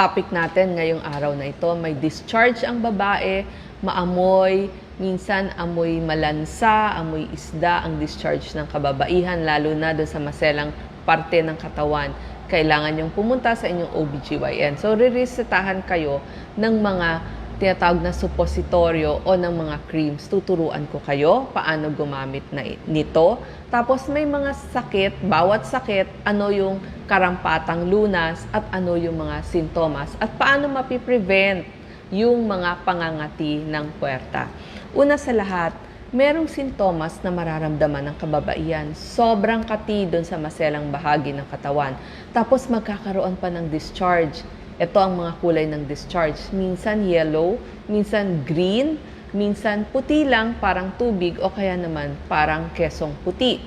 topic natin ngayong araw na ito. May discharge ang babae, maamoy, minsan amoy malansa, amoy isda ang discharge ng kababaihan, lalo na doon sa maselang parte ng katawan. Kailangan yung pumunta sa inyong OBGYN. So, riresetahan kayo ng mga tinatawag na suppositorio o ng mga creams. Tuturuan ko kayo paano gumamit na nito. Tapos may mga sakit, bawat sakit, ano yung karampatang lunas at ano yung mga sintomas at paano mapiprevent yung mga pangangati ng puwerta. Una sa lahat, merong sintomas na mararamdaman ng kababaihan. Sobrang kati doon sa maselang bahagi ng katawan. Tapos magkakaroon pa ng discharge. Ito ang mga kulay ng discharge. Minsan yellow, minsan green, minsan puti lang, parang tubig, o kaya naman parang kesong puti.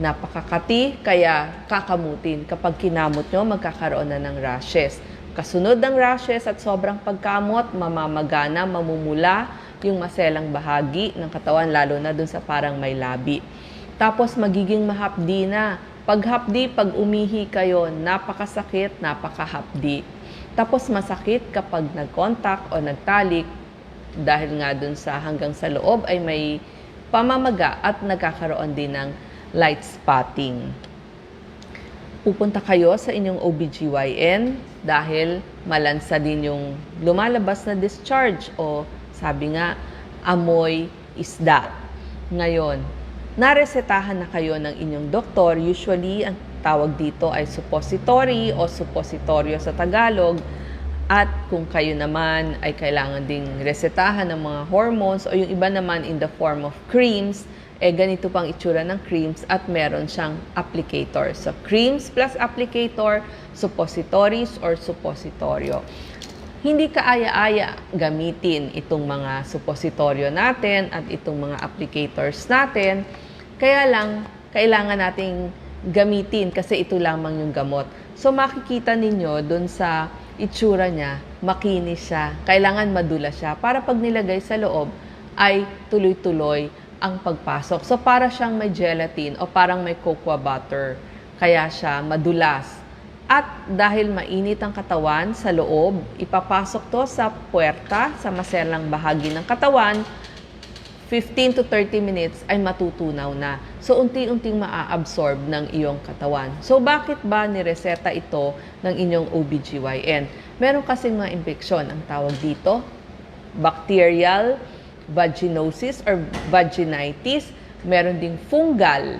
Napakakati, kaya kakamutin. Kapag kinamot nyo, magkakaroon na ng rashes. Kasunod ng rashes at sobrang pagkamot, mamamagana, mamumula yung maselang bahagi ng katawan, lalo na dun sa parang may labi. Tapos magiging mahapdi na. Pag hapdi, pag umihi kayo, napakasakit, napakahapdi. Tapos masakit kapag nag-contact o nagtalik dahil nga dun sa hanggang sa loob ay may pamamaga at nagkakaroon din ng light spotting. Pupunta kayo sa inyong OBGYN dahil malansa din yung lumalabas na discharge o sabi nga, amoy isda. Ngayon, naresetahan na kayo ng inyong doktor. Usually, ang tawag dito ay suppository o suppositoryo sa Tagalog. At kung kayo naman ay kailangan ding resetahan ng mga hormones o yung iba naman in the form of creams, eh ganito pang itsura ng creams at meron siyang applicator. So, creams plus applicator, suppositories or suppositoryo. Hindi kaaya-aya gamitin itong mga suppositoryo natin at itong mga applicators natin. Kaya lang, kailangan nating gamitin kasi ito lamang yung gamot. So makikita ninyo dun sa itsura niya, makinis siya, kailangan madula siya para pag nilagay sa loob ay tuloy-tuloy ang pagpasok. So para siyang may gelatin o parang may cocoa butter. Kaya siya madulas. At dahil mainit ang katawan sa loob, ipapasok to sa puwerta, sa maselang bahagi ng katawan, 15 to 30 minutes ay matutunaw na. So, unti-unting maa-absorb ng iyong katawan. So, bakit ba nireseta ito ng inyong OBGYN? Meron kasing mga infeksyon, ang tawag dito, bacterial vaginosis or vaginitis. Meron ding fungal,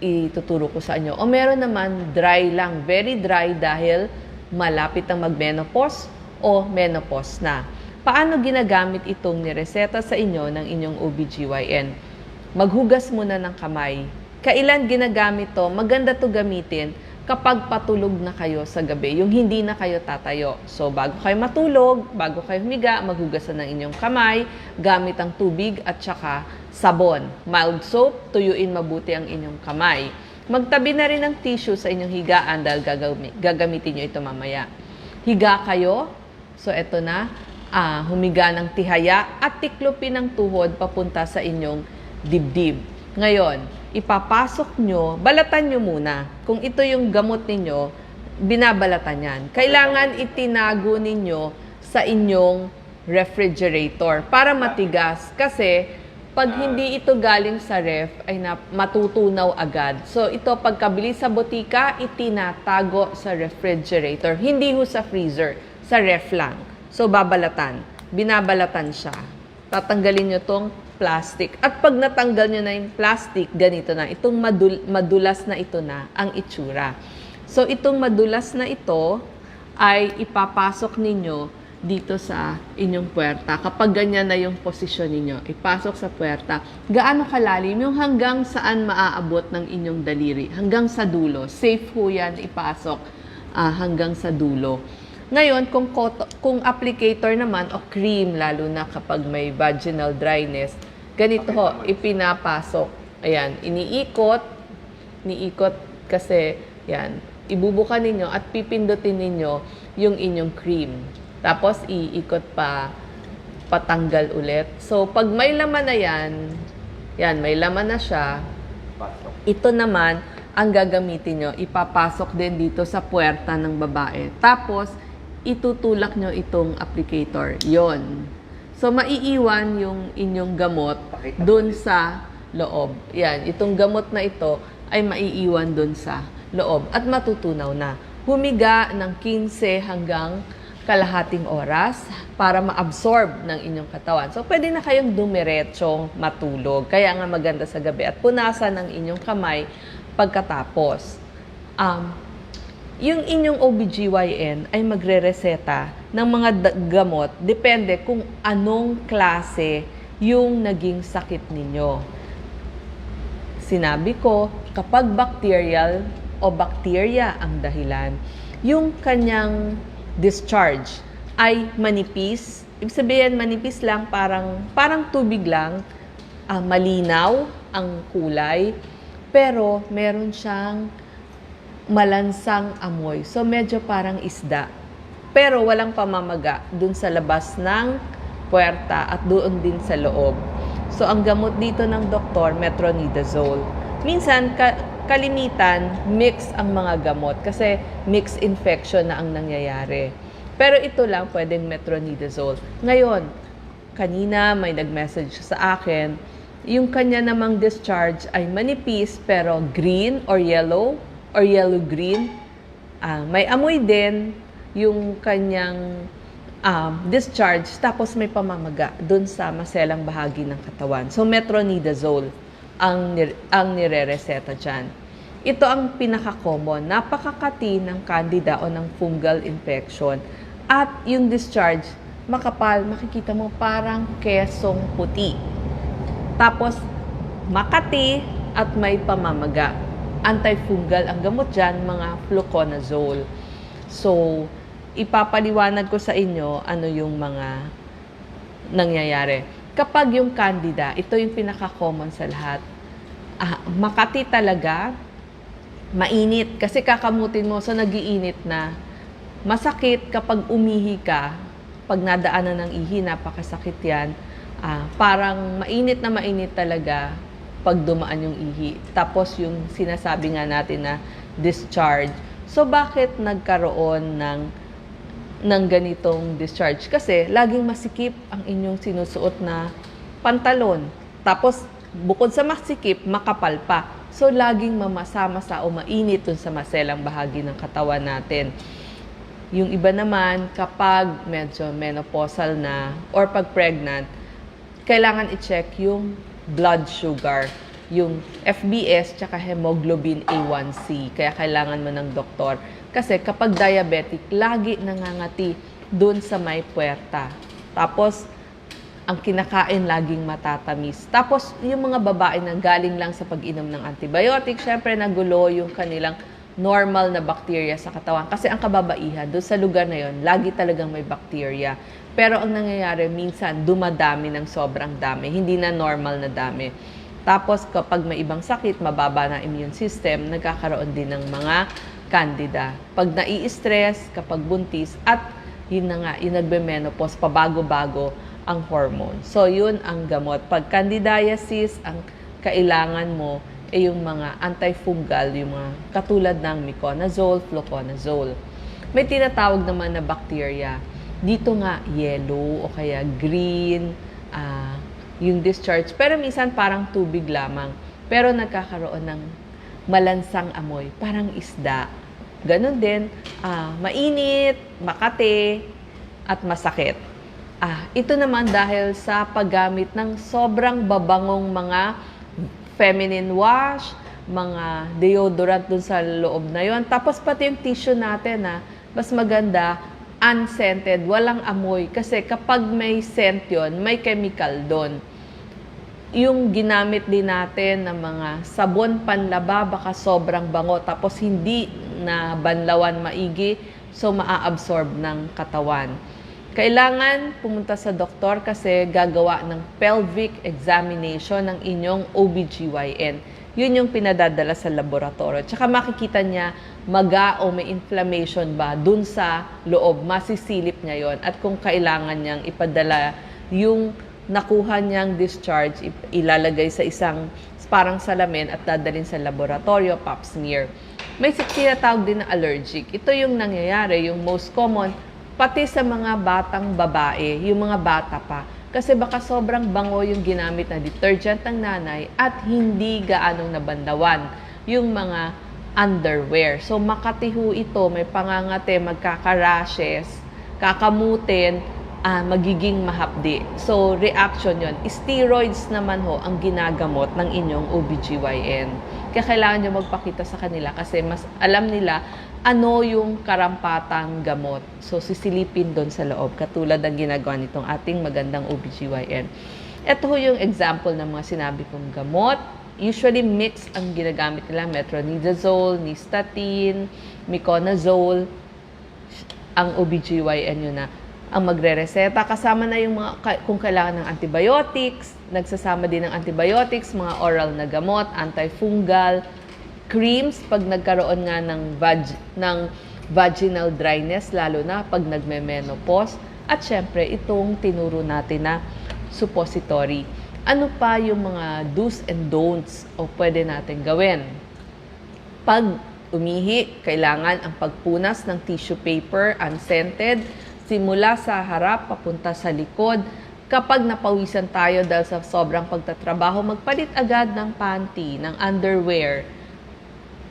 ituturo ko sa inyo. O meron naman dry lang, very dry dahil malapit ang mag-menopause o menopause na. Paano ginagamit itong nireseta sa inyo ng inyong OBGYN? Maghugas muna ng kamay. Kailan ginagamit to? Maganda to gamitin kapag patulog na kayo sa gabi, yung hindi na kayo tatayo. So, bago kayo matulog, bago kayo humiga, maghugasan ng inyong kamay, gamit ang tubig at saka sabon. Mild soap, tuyuin mabuti ang inyong kamay. Magtabi na rin ng tissue sa inyong higaan dahil gagami- gagamitin nyo ito mamaya. Higa kayo. So, eto na. Ah, humiga ng tihaya at tiklopin ng tuhod papunta sa inyong dibdib. Ngayon, ipapasok nyo, balatan nyo muna. Kung ito yung gamot ninyo, binabalatan yan. Kailangan itinago ninyo sa inyong refrigerator para matigas. Kasi pag hindi ito galing sa ref, ay na, matutunaw agad. So ito, pagkabili sa botika, itinatago sa refrigerator. Hindi ho sa freezer, sa ref lang. So babalatan. Binabalatan siya. Tatanggalin nyo tong plastic. At pag natanggal nyo na yung plastic, ganito na. Itong madul- madulas na ito na ang itsura. So itong madulas na ito ay ipapasok ninyo dito sa inyong puwerta. Kapag ganyan na yung posisyon ninyo, ipasok sa puwerta. Gaano kalalim? Yung hanggang saan maaabot ng inyong daliri? Hanggang sa dulo. Safe ho yan ipasok ah, hanggang sa dulo. Ngayon, kung, kung applicator naman o cream, lalo na kapag may vaginal dryness, ganito ho, ipinapasok. Ayan, iniikot, iniikot kasi, yan, ibubukan ninyo at pipindutin ninyo yung inyong cream. Tapos, iikot pa, patanggal ulit. So, pag may laman na yan, yan, may laman na siya, ito naman, ang gagamitin nyo, ipapasok din dito sa puwerta ng babae. Tapos, itutulak nyo itong applicator. Yon. So, maiiwan yung inyong gamot dun sa loob. Yan, itong gamot na ito ay maiiwan dun sa loob at matutunaw na. Humiga ng 15 hanggang kalahating oras para ma-absorb ng inyong katawan. So, pwede na kayong dumiretsyong matulog. Kaya nga maganda sa gabi at punasan ng inyong kamay pagkatapos. Um, yung inyong OBGYN ay magre-reseta ng mga gamot depende kung anong klase yung naging sakit ninyo. Sinabi ko, kapag bacterial o bacteria ang dahilan, yung kanyang discharge ay manipis. Ibig sabihin, manipis lang, parang, parang tubig lang, ah, malinaw ang kulay, pero meron siyang malansang amoy. So, medyo parang isda. Pero walang pamamaga dun sa labas ng puwerta at doon din sa loob. So, ang gamot dito ng doktor, metronidazole. Minsan, ka- kalimitan, mix ang mga gamot kasi mix infection na ang nangyayari. Pero ito lang pwedeng metronidazole. Ngayon, kanina may nag-message sa akin, yung kanya namang discharge ay manipis pero green or yellow or yellow-green. Ah, may amoy din yung kanyang um, discharge tapos may pamamaga dun sa maselang bahagi ng katawan. So metronidazole ang, ang nire-reseta dyan. Ito ang pinaka-common. Napakakati ng candida o ng fungal infection. At yung discharge, makapal, makikita mo parang kesong puti. Tapos, makati at may pamamaga. Antifungal ang gamot dyan, mga fluconazole. So, ipapaliwanag ko sa inyo ano yung mga nangyayari. Kapag yung candida, ito yung pinaka-common sa lahat. Ah, makati talaga, mainit. Kasi kakamutin mo sa nagiinit na. Masakit kapag umihi ka, pag nadaanan ng ihi, napakasakit yan. Ah, parang mainit na mainit talaga pag dumaan yung ihi. Tapos yung sinasabi nga natin na discharge. So bakit nagkaroon ng ng ganitong discharge? Kasi laging masikip ang inyong sinusuot na pantalon. Tapos bukod sa masikip, makapal pa. So laging mamasa-masa o mainit dun sa maselang bahagi ng katawan natin. Yung iba naman, kapag medyo menopausal na or pag pregnant, kailangan i-check yung blood sugar, yung FBS tsaka hemoglobin A1C. Kaya kailangan mo ng doktor. Kasi kapag diabetic, lagi nangangati dun sa may puwerta. Tapos, ang kinakain laging matatamis. Tapos, yung mga babae na galing lang sa pag-inom ng antibiotic, syempre nagulo yung kanilang normal na bacteria sa katawan. Kasi ang kababaihan, doon sa lugar na yon, lagi talagang may bacteria. Pero ang nangyayari, minsan dumadami ng sobrang dami, hindi na normal na dami. Tapos kapag may ibang sakit, mababa na immune system, nagkakaroon din ng mga candida. Pag nai-stress, kapag buntis, at yun na nga, yung nagbe-menopause, pabago-bago ang hormone. So, yun ang gamot. Pag candidiasis, ang kailangan mo ay yung mga antifungal, yung mga katulad ng miconazole, fluconazole. May tinatawag naman na bacteria. Dito nga, yellow o kaya green, ah, yung discharge. Pero minsan parang tubig lamang. Pero nagkakaroon ng malansang amoy, parang isda. Ganon din, ah, mainit, makate, at masakit. Ah, ito naman dahil sa paggamit ng sobrang babangong mga feminine wash, mga deodorant dun sa loob na yon. Tapos pati yung tissue natin na mas maganda, unscented, walang amoy. Kasi kapag may scent yon, may chemical doon. Yung ginamit din natin ng mga sabon panlaba, baka sobrang bango. Tapos hindi na banlawan maigi, so maa-absorb ng katawan. Kailangan pumunta sa doktor kasi gagawa ng pelvic examination ng inyong OBGYN. Yun yung pinadadala sa laboratorio. Tsaka makikita niya maga o may inflammation ba dun sa loob. Masisilip niya yon At kung kailangan niyang ipadala yung nakuha niyang discharge, ilalagay sa isang parang salamin at dadalhin sa laboratorio, pap smear. May tinatawag din na allergic. Ito yung nangyayari, yung most common, pati sa mga batang babae, yung mga bata pa. Kasi baka sobrang bango yung ginamit na detergent ng nanay at hindi gaanong nabandawan yung mga underwear. So makatiho ito, may pangangate, magkakarashes, kakamutin, ah, magiging mahapdi. So reaction yon. Steroids naman ho ang ginagamot ng inyong OBGYN. Kaya kailangan nyo magpakita sa kanila kasi mas alam nila ano yung karampatang gamot. So sisilipin doon sa loob, katulad ng ginagawa nitong ating magandang OBGYN. Ito ho yung example ng mga sinabi kong gamot. Usually mix ang ginagamit nila, metronidazole, nystatin, miconazole, ang OBGYN yun na ang magre-reseta. Kasama na yung mga, kung kailangan ng antibiotics, nagsasama din ng antibiotics, mga oral na gamot, antifungal, creams pag nagkaroon nga ng, vag, ng vaginal dryness, lalo na pag nagme-menopause. At syempre, itong tinuro natin na suppository. Ano pa yung mga do's and don'ts o pwede natin gawin? Pag umihi, kailangan ang pagpunas ng tissue paper unscented simula sa harap papunta sa likod. Kapag napawisan tayo dahil sa sobrang pagtatrabaho, magpalit agad ng panty, ng underwear.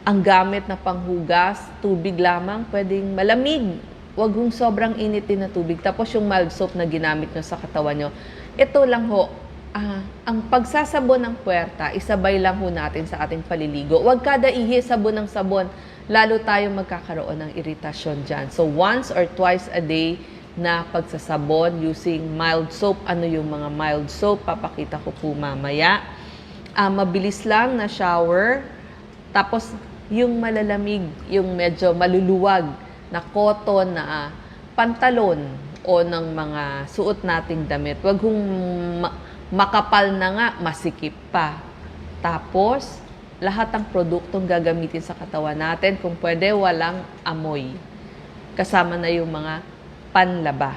Ang gamit na panghugas, tubig lamang, pwedeng malamig. Huwag hong sobrang init din na tubig. Tapos yung mild soap na ginamit nyo sa katawan nyo, ito lang ho, ah, ang pagsasabon ng puwerta, isabay lang ho natin sa ating paliligo. Huwag kada ihi sabon ng sabon, lalo tayo magkakaroon ng iritasyon dyan. So once or twice a day na pagsasabon using mild soap. Ano yung mga mild soap? Papakita ko po mamaya. Ah, mabilis lang na shower. Tapos yung malalamig, yung medyo maluluwag na cotton na ah, pantalon o ng mga suot nating damit. Huwag kong ma- makapal na nga, masikip pa. Tapos, lahat ng produktong gagamitin sa katawan natin, kung pwede, walang amoy. Kasama na yung mga panlaba.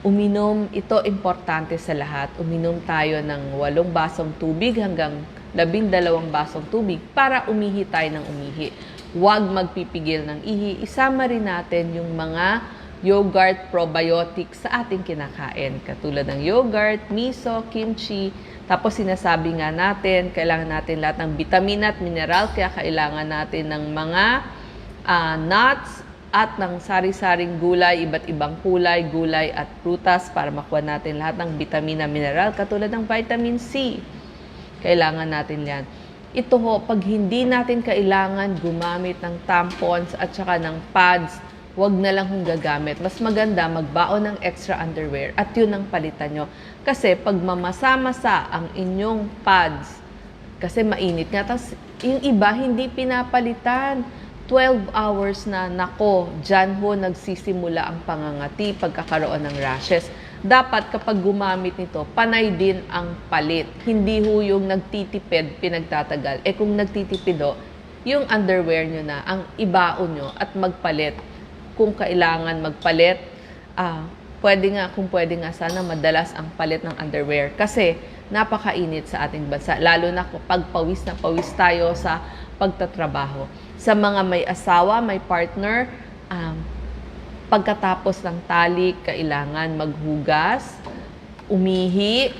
Uminom, ito importante sa lahat. Uminom tayo ng walong basong tubig hanggang labing dalawang basong tubig para umihi tayo ng umihi. Huwag magpipigil ng ihi. Isama rin natin yung mga yogurt probiotics sa ating kinakain. Katulad ng yogurt, miso, kimchi. Tapos sinasabi nga natin, kailangan natin lahat ng vitamina at mineral. Kaya kailangan natin ng mga ah, nuts at ng sari-saring gulay, iba't ibang kulay, gulay at prutas para makuha natin lahat ng vitamina, mineral. Katulad ng vitamin C. Kailangan natin yan. Ito ho, pag hindi natin kailangan gumamit ng tampons at saka ng pads, wag na lang hong gagamit. Mas maganda magbaon ng extra underwear at yun ang palitan nyo. Kasi pag mamasa-masa ang inyong pads, kasi mainit nga, tapos yung iba hindi pinapalitan. 12 hours na, nako, dyan ho nagsisimula ang pangangati, pagkakaroon ng rashes. Dapat kapag gumamit nito, panay din ang palit. Hindi ho yung nagtitipid, pinagtatagal. Eh kung nagtitipid ho, yung underwear nyo na, ang ibaon nyo at magpalit. Kung kailangan magpalit, ah, pwede nga, kung pwede nga sana madalas ang palit ng underwear. Kasi napakainit sa ating bansa. Lalo na kapag pawis na pawis tayo sa pagtatrabaho. Sa mga may asawa, may partner, um, pagkatapos ng talik, kailangan maghugas, umihi,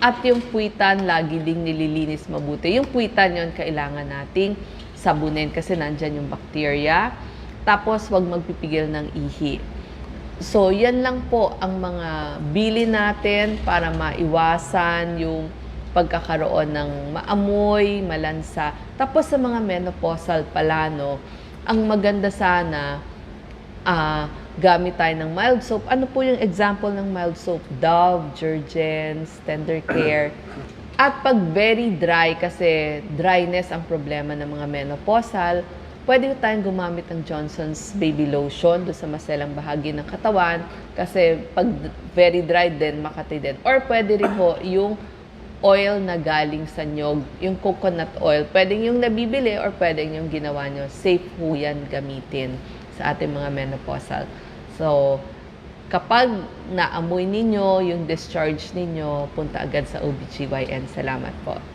at yung puwitan, lagi ding nililinis mabuti. Yung puwitan yon kailangan nating sabunin kasi nandyan yung bacteria. Tapos, wag magpipigil ng ihi. So, yan lang po ang mga bili natin para maiwasan yung pagkakaroon ng maamoy, malansa. Tapos sa mga menopausal pala, no, ang maganda sana, ah, gamit tayo ng mild soap. Ano po yung example ng mild soap? Dove, Jergens, Tender Care. At pag very dry, kasi dryness ang problema ng mga menopausal, pwede tayong gumamit ng Johnson's Baby Lotion doon sa maselang bahagi ng katawan kasi pag very dry din, makati din. Or pwede rin ho yung oil na galing sa nyog, yung coconut oil. Pwedeng yung nabibili or pwedeng yung ginawa nyo. Safe po yan gamitin sa ating mga menopausal. So, kapag naamoy ninyo yung discharge ninyo, punta agad sa OBGYN. Salamat po.